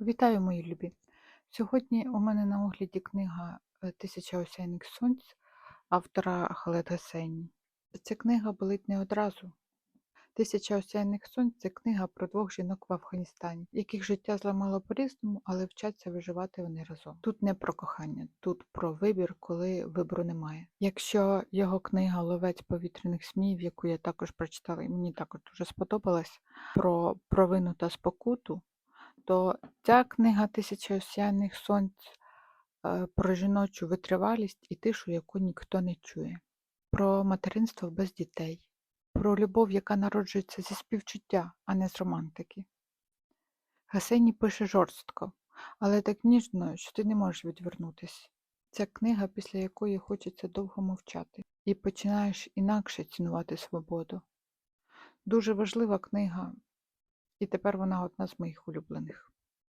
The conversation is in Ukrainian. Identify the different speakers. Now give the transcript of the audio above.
Speaker 1: Вітаю, мої любі! Сьогодні у мене на огляді книга е, Тисяча осяйних сонць автора Халед Гасейні. Ця книга болить не одразу. Тисяча осяйних сонць це книга про двох жінок в Афганістані, яких життя зламало по-різному, але вчаться виживати вони разом. Тут не про кохання, тут про вибір, коли вибору немає. Якщо його книга Ловець повітряних зміїв, яку я також прочитала, і мені також дуже сподобалась, про провину та спокуту, то ця книга Тисяча осяяних сонць е, про жіночу витривалість і тишу, яку ніхто не чує, про материнство без дітей, про любов, яка народжується зі співчуття, а не з романтики. Гасені пише жорстко, але так ніжно, що ти не можеш відвернутися. Ця книга, після якої хочеться довго мовчати, і починаєш інакше цінувати свободу. Дуже важлива книга, і тепер вона одна з моїх улюблених.